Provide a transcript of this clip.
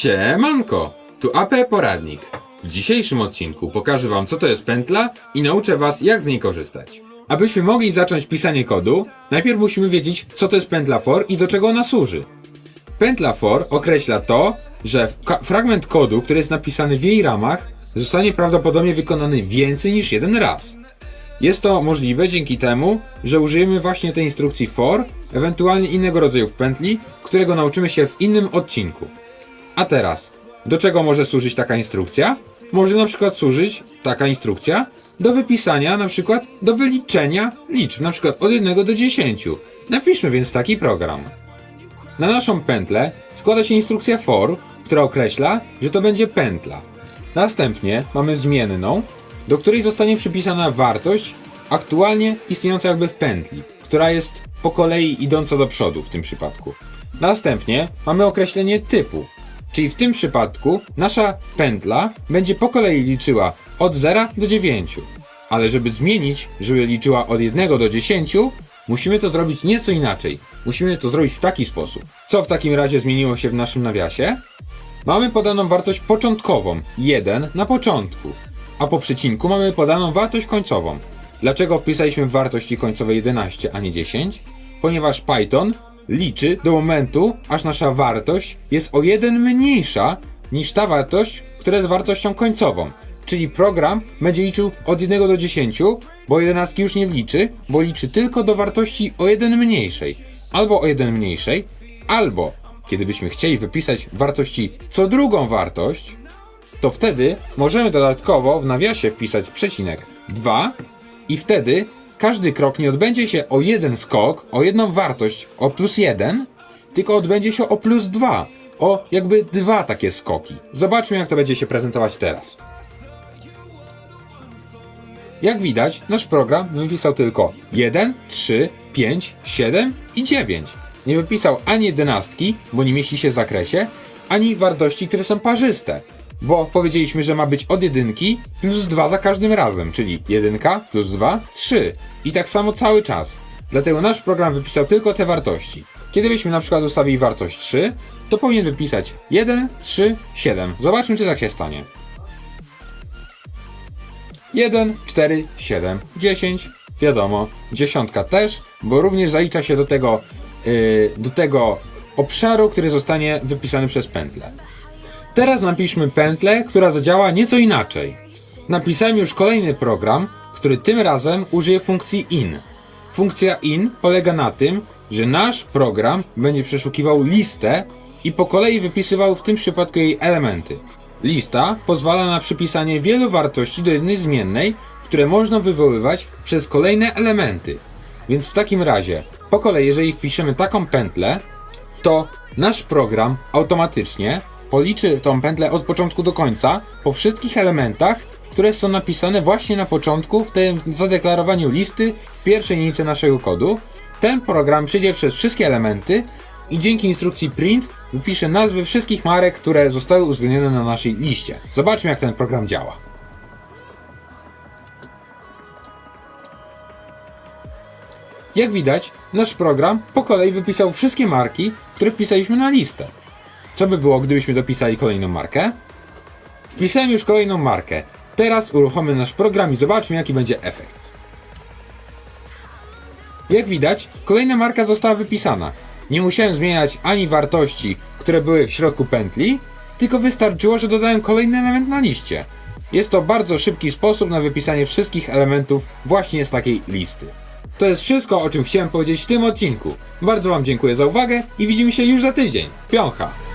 Siemanko, tu AP Poradnik. W dzisiejszym odcinku pokażę Wam co to jest pętla i nauczę Was jak z niej korzystać. Abyśmy mogli zacząć pisanie kodu, najpierw musimy wiedzieć co to jest pętla for i do czego ona służy. Pętla for określa to, że fragment kodu, który jest napisany w jej ramach, zostanie prawdopodobnie wykonany więcej niż jeden raz. Jest to możliwe dzięki temu, że użyjemy właśnie tej instrukcji for, ewentualnie innego rodzaju pętli, którego nauczymy się w innym odcinku. A teraz, do czego może służyć taka instrukcja? Może na przykład służyć taka instrukcja do wypisania, na przykład do wyliczenia liczb, na przykład od 1 do 10. Napiszmy więc taki program. Na naszą pętlę składa się instrukcja for, która określa, że to będzie pętla. Następnie mamy zmienną, do której zostanie przypisana wartość aktualnie istniejąca jakby w pętli, która jest po kolei idąca do przodu w tym przypadku. Następnie mamy określenie typu, czyli w tym przypadku nasza pętla będzie po kolei liczyła od 0 do 9. Ale żeby zmienić, żeby liczyła od 1 do 10, musimy to zrobić nieco inaczej. Musimy to zrobić w taki sposób. Co w takim razie zmieniło się w naszym nawiasie? Mamy podaną wartość początkową 1 na początku, a po przecinku mamy podaną wartość końcową. Dlaczego wpisaliśmy w wartości końcowej 11, a nie 10? Ponieważ Python liczy do momentu, aż nasza wartość jest o 1 mniejsza niż ta wartość, która jest wartością końcową. Czyli program będzie liczył od 1 do 10, bo 11 już nie wliczy, bo liczy tylko do wartości o 1 mniejszej. Albo o 1 mniejszej, albo kiedy byśmy chcieli wypisać wartości co drugą wartość, to wtedy możemy dodatkowo w nawiasie wpisać przecinek 2 i wtedy każdy krok nie odbędzie się o jeden skok, o jedną wartość, o plus 1, tylko odbędzie się o plus 2, o jakby dwa takie skoki. Zobaczmy jak to będzie się prezentować teraz. Jak widać, nasz program wypisał tylko 1, 3, 5, 7 i 9. Nie wypisał ani jedenastki, bo nie mieści się w zakresie, ani wartości, które są parzyste. Bo powiedzieliśmy, że ma być od jedynki plus 2 za każdym razem, czyli 1 plus 2, 3. I tak samo cały czas. Dlatego nasz program wypisał tylko te wartości. Kiedy byśmy na przykład ustawili wartość 3, to powinien wypisać 1, 3, 7. Zobaczmy, czy tak się stanie. 1, 4, 7, 10. Wiadomo, dziesiątka też, bo również zalicza się do tego, yy, do tego obszaru, który zostanie wypisany przez pętlę. Teraz napiszmy pętlę, która zadziała nieco inaczej. Napisałem już kolejny program, który tym razem użyje funkcji in. Funkcja in polega na tym, że nasz program będzie przeszukiwał listę i po kolei wypisywał w tym przypadku jej elementy. Lista pozwala na przypisanie wielu wartości do jednej zmiennej, które można wywoływać przez kolejne elementy. Więc w takim razie, po kolei, jeżeli wpiszemy taką pętlę, to nasz program automatycznie policzy tą pętlę od początku do końca po wszystkich elementach, które są napisane właśnie na początku w tym zadeklarowaniu listy w pierwszej linijce naszego kodu. Ten program przejdzie przez wszystkie elementy i dzięki instrukcji print wypisze nazwy wszystkich marek, które zostały uwzględnione na naszej liście. Zobaczmy jak ten program działa. Jak widać, nasz program po kolei wypisał wszystkie marki, które wpisaliśmy na listę. Co by było, gdybyśmy dopisali kolejną markę? Wpisałem już kolejną markę. Teraz uruchommy nasz program i zobaczmy, jaki będzie efekt. Jak widać, kolejna marka została wypisana. Nie musiałem zmieniać ani wartości, które były w środku pętli, tylko wystarczyło, że dodałem kolejny element na liście. Jest to bardzo szybki sposób na wypisanie wszystkich elementów właśnie z takiej listy. To jest wszystko, o czym chciałem powiedzieć w tym odcinku. Bardzo Wam dziękuję za uwagę i widzimy się już za tydzień. Piącha!